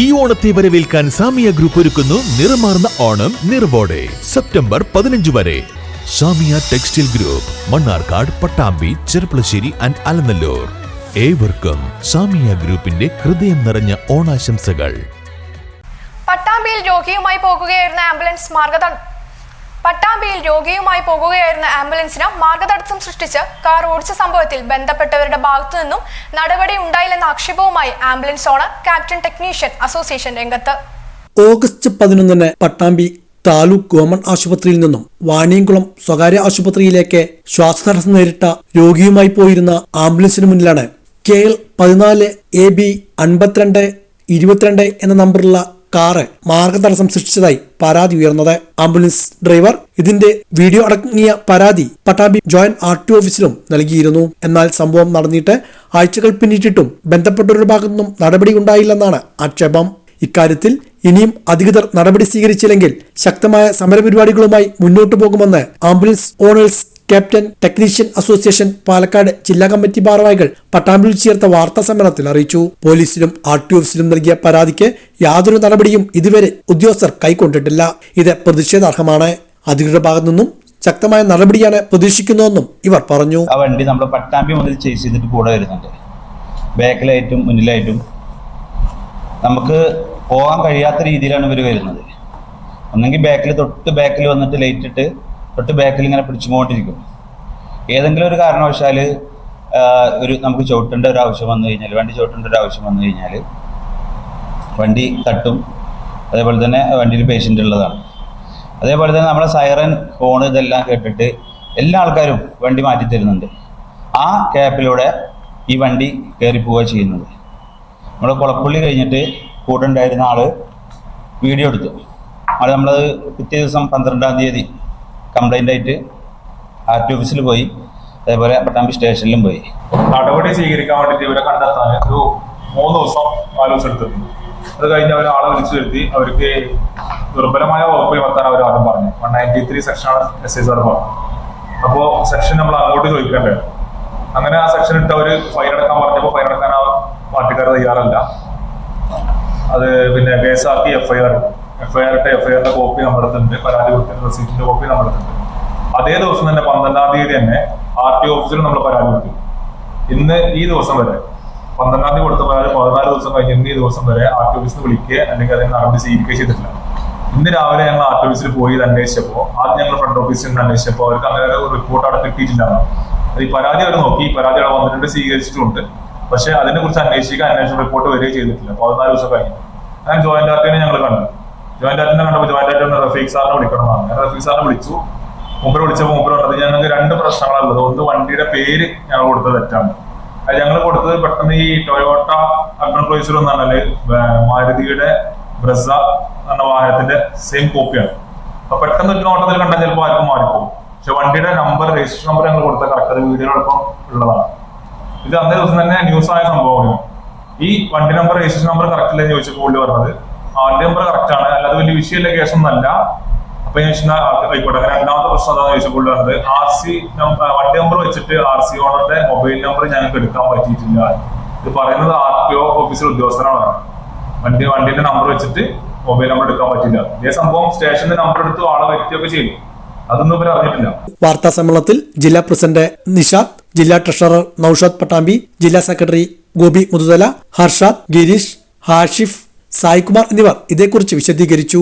ഈ ഓണത്തെ വരവേൽക്കാൻ സാമിയ ഗ്രൂപ്പ് ഒരുക്കുന്നു നിറമാർന്ന ഓണം നിറവോടെ. സെപ്റ്റംബർ പതിനഞ്ച് വരെ. Samiya textile group Mannarkkad Pattambi Cherpulassery and Alanallur. ഏവർക്കും സാമിയ ഗ്രൂപ്പിന്റെ ഹൃദയം നിറഞ്ഞ ഓണാശംസകൾ. പട്ടാമ്പിയിൽ രോഗിയുമായി പോകുകയായിരുന്ന ആംബുലൻസ് മാർഗത പട്ടാമ്പിയിൽ രോഗിയുമായി പോകുകയായിരുന്ന ആംബുലൻസിന് മാർഗതടസ്സം സൃഷ്ടിച്ച് കാർ ഓടിച്ച സംഭവത്തിൽ ബന്ധപ്പെട്ടവരുടെ ഭാഗത്തു നിന്നും നടപടി ഉണ്ടായില്ലെന്ന ആക്ഷേപവുമായി ambulance owner captain technician association രംഗത്ത്. ഓഗസ്റ്റ് പതിനൊന്നിന് പട്ടാമ്പി താലൂക്ക് ഗവൺമെന്റ് ആശുപത്രിയിൽ നിന്നും വാണിയംകുളം സ്വകാര്യ ആശുപത്രിയിലേക്ക് ശ്വാസതടസ്സം നേരിട്ട രോഗിയുമായി പോയിരുന്ന ആംബുലൻസിന് മുന്നിലാണ് കെ എൽ പതിനാല് എ ബി അൻപത്തിരണ്ട് ഇരുപത്തിരണ്ട് എന്ന നമ്പറുള്ള കാറ് മാർഗതടസ്സം സൃഷ്ടിച്ചതായി പരാതി ഉയർന്നത് ആംബുലൻസ് ഡ്രൈവർ. ഇതിന്റെ വീഡിയോ അടങ്ങിയ പരാതി പട്ടാമ്പി ജോയിന്റ് ആർ ടി ഓഫീസിലും നൽകിയിരുന്നു. എന്നാൽ സംഭവം നടന്നിട്ട് ആഴ്ചകൾ പിന്നിട്ടിട്ടും ബന്ധപ്പെട്ടവരുടെ ഭാഗത്തുനിന്നും നടപടി ഉണ്ടായില്ലെന്നാണ് ആക്ഷേപം. ഇക്കാര്യത്തിൽ ഇനിയും അധികൃതർ നടപടി സ്വീകരിച്ചില്ലെങ്കിൽ ശക്തമായ സമരപരിപാടികളുമായി മുന്നോട്ടു പോകുമെന്ന് ambulance owners captain technician association Palakkad ജില്ലാ കമ്മിറ്റി ഭാരവാഹികൾ പട്ടാമ്പിൽ ചേർത്ത വാർത്താ സമ്മേളനത്തിൽ അറിയിച്ചു. പോലീസിനും ആർ ടി ഓഫീസിലും നൽകിയ പരാതിക്ക് യാതൊരു നടപടിയും ഇതുവരെ ഉദ്യോഗസ്ഥർ കൈക്കൊണ്ടിട്ടില്ല. ഇത് പ്രതിഷേധാർഹമാണ്. അധികൃതരുടെ ഭാഗത്തു നിന്നും ശക്തമായ നടപടിയാണ് പ്രതീക്ഷിക്കുന്നതെന്നും ഇവർ പറഞ്ഞു. ആ വണ്ടി നമ്മൾ പട്ടാമ്പി മുതൽ ചേസ് ചെയ്തിട്ട് കൂടെ വരുന്നുണ്ട്. ബാക്കിലായിട്ടും മുന്നിലായിട്ടും നമുക്ക് പോകാൻ കഴിയാത്ത രീതിയിലാണ് ഇവർ വരുന്നത്. ഒന്നെങ്കിൽ ബാക്കിൽ തൊട്ട് ബാക്കിൽ വന്നിട്ട് ലൈറ്റ് ഇട്ട് തൊട്ട് ബാക്കിൽ ഇങ്ങനെ പിടിച്ചുകൊണ്ടിരിക്കും. ഏതെങ്കിലും ഒരു കാരണവശാൽ ഒരു നമുക്ക് ചവിട്ടേണ്ട ഒരു ആവശ്യം വന്നു കഴിഞ്ഞാൽ വണ്ടി ചവിട്ടേണ്ട ഒരു ആവശ്യം വന്നു കഴിഞ്ഞാൽ വണ്ടി തട്ടും. അതേപോലെ തന്നെ വണ്ടിയിൽ പേഷ്യന്റ് ഉള്ളതാണ്. അതേപോലെ തന്നെ നമ്മളെ സൈറൻ ഫോൺ ഇതെല്ലാം കേട്ടിട്ട് എല്ലാ ആൾക്കാരും വണ്ടി മാറ്റി തരുന്നുണ്ട്. ആ ക്യാപ്പിലൂടെ ഈ വണ്ടി കയറി പോവുക ചെയ്യുന്നത്. നമ്മൾ കുളപ്പള്ളി കഴിഞ്ഞിട്ട് കൂടെ ഉണ്ടായിരുന്ന ആൾ വീഡിയോ എടുത്തു. അത് നമ്മളത് പിറ്റേ ദിവസം പന്ത്രണ്ടാം തീയതി കംപ്ലൈന്റ് ആയിട്ട് ആർ ടി ഓഫീസിൽ പോയി. അതേപോലെ പട്ടാമ്പി സ്റ്റേഷനിലും പോയി. നടപടി സ്വീകരിക്കാൻ വേണ്ടിയിട്ട് ഇവരെ കണ്ടെത്താൻ ഒരു മൂന്ന് ദിവസം നാല് ദിവസം എടുത്തിട്ടുണ്ട് അത് കഴിഞ്ഞ് അവർ ആളെ വിളിച്ചു വരുത്തി. അവർക്ക് ദുർബലമായ വകുപ്പിൽ വർത്താൻ അവർ ആദ്യം പറഞ്ഞു. വൺ നയന്റി ത്രീ സെക്ഷനാണ് എസ് ഐ സാർ പറഞ്ഞു അപ്പോൾ സെക്ഷൻ നമ്മൾ അങ്ങോട്ട് ചോദിക്കേണ്ടത്. അങ്ങനെ ആ സെക്ഷൻ ഇട്ട് അവർ ഫൈൻ അടക്കാൻ പറഞ്ഞപ്പോൾ ഫൈൻ അടക്കാൻ ആ പാർട്ടിക്കാർ തയ്യാറല്ല. അത് പിന്നെ കേസാക്കി എഫ്ഐആർ ആർ എഫ്ഐആറിന്റെ കോപ്പി നമ്മുടെ അടുത്തുണ്ട് പരാതി കൊടുക്കുന്ന റെസീറ്റിന്റെ കോപ്പി നമ്മുടെ അടുത്തുണ്ട് അതേ ദിവസം തന്നെ പന്ത്രണ്ടാം തീയതി തന്നെ ആർ ടി ഓഫീസിൽ നമ്മൾ പരാതി കൊടുത്തു. ഇന്ന് ഈ ദിവസം വരെ പന്ത്രണ്ടാം തീയതി കൊടുത്ത പരാതി പതിനാല് ദിവസം കഴിഞ്ഞ് ഇന്ന് ഈ ദിവസം വരെ ആർ ടി ഓഫീസിൽ വിളിക്കുക അല്ലെങ്കിൽ അതിന് നടപടി സ്വീകരിക്കുക ചെയ്തിട്ടില്ല. ഇന്ന് രാവിലെ ഞങ്ങൾ ആർ ടി ഓഫീസിൽ പോയി ഇത് അന്വേഷിച്ചപ്പോൾ ആദ്യം ഞങ്ങൾ ഫ്രണ്ട് ഓഫീസിൽ നിന്ന് അന്വേഷിച്ചപ്പോൾ അവർക്ക് അങ്ങനെ ഒരു റിപ്പോർട്ട് അവിടെ കിട്ടിയിട്ടില്ല. ഈ പരാതി അവർ നോക്കി. പരാതി അവിടെ വന്നിട്ടുണ്ട് സ്വീകരിച്ചിട്ടുണ്ട്. പക്ഷെ അതിനെ കുറിച്ച് അന്വേഷിക്കാൻ അന്വേഷണ റിപ്പോർട്ട് വരികയും ചെയ്തിട്ടില്ല. പതിനാല് ദിവസം കഴിഞ്ഞു. ഞാൻ ജോയിന്റ് ആർട്ടിനെ ഞങ്ങൾ കണ്ടു. ആർട്ടിനെ കണ്ടപ്പോൾ ജോയിന്റ് ആർട്ടിനെ റഫീഖ് സാറിനെ വിളിക്കണമെന്നാണ് ഞാൻ റഫീഖ് സാറിനെ വിളിച്ചു. മുമ്പ് വിളിച്ചപ്പോൾ മുമ്പ് പറഞ്ഞത് ഞങ്ങൾക്ക് രണ്ട് പ്രശ്നങ്ങളുള്ളത് ഒന്ന് വണ്ടിയുടെ പേര് ഞങ്ങൾ കൊടുത്തത് തെറ്റാണ്. അത് ഞങ്ങൾ കൊടുത്തത് പെട്ടെന്ന് ഈ ടൊയോട്ട അർബൻ ക്ലോയിസർ എന്നാണ് മാരുതിയുടെ ബ്രസ എന്ന വാഹനത്തിന്റെ സെയിം കോപ്പിയാണ്. അപ്പൊ പെട്ടെന്ന് ഒരു നോട്ടത്തിൽ കണ്ടാൽ ചിലപ്പോൾ ആർക്കും മാറിപ്പോകും. പക്ഷെ വണ്ടിയുടെ നമ്പർ രജിസ്ട്രേഷൻ നമ്പർ ഞങ്ങൾ കൊടുത്ത കറക്റ്റ് അത് വീഡിയോടൊപ്പം ഉള്ളതാണ്. ഇത് അന്നേ ദിവസം തന്നെ ന്യൂസ് ആയ സംഭവമാണ്. ഈ വണ്ടി നമ്പർ രജിസ്ട്രേഷൻ നമ്പർ കറക്റ്റ് ഇല്ലെന്ന് ചോദിച്ചപ്പോൾ പറഞ്ഞത് ആ വണ്ടി നമ്പർ കറക്റ്റ് ആണ്. അല്ലാതെ വലിയ വിഷയമില്ല കേസൊന്നല്ല അപ്പൊ ഞാൻ ആയിക്കോട്ടെ. രണ്ടാമത്തെ പ്രശ്നം എന്താണെന്ന് പറഞ്ഞത് ആർ സി വണ്ടി നമ്പർ വെച്ചിട്ട് ആർ സി ഓണറുടെ മൊബൈൽ നമ്പർ ഞങ്ങൾക്ക് എടുക്കാൻ പറ്റിയിട്ടില്ല. ഇത് പറയുന്നത് ആർ ടി ഒ ഓഫീസിൽ ഉദ്യോഗസ്ഥനാണ്. വണ്ടി വണ്ടിന്റെ നമ്പർ വെച്ചിട്ട് മൊബൈൽ നമ്പർ എടുക്കാൻ പറ്റില്ല ഇതേ സംഭവം സ്റ്റേഷന്റെ നമ്പർ എടുത്ത് ആളെ വരുത്തിയൊക്കെ ചെയ്തു. അതൊന്നും ഇവർ അറിഞ്ഞിട്ടില്ല. വാർത്താ സമ്മേളനത്തിൽ ജില്ലാ പ്രസിഡന്റ് നിഷാദ് ജില്ലാ ട്രഷറർ നൌഷാദ് പട്ടാമ്പി ജില്ലാ സെക്രട്ടറി ഗോപി മുതുതല ഹർഷാദ് ഗിരീഷ് ഹാഷിഫ് സായികുമാർ എന്നിവർ ഇതേക്കുറിച്ച് വിശദീകരിച്ചു.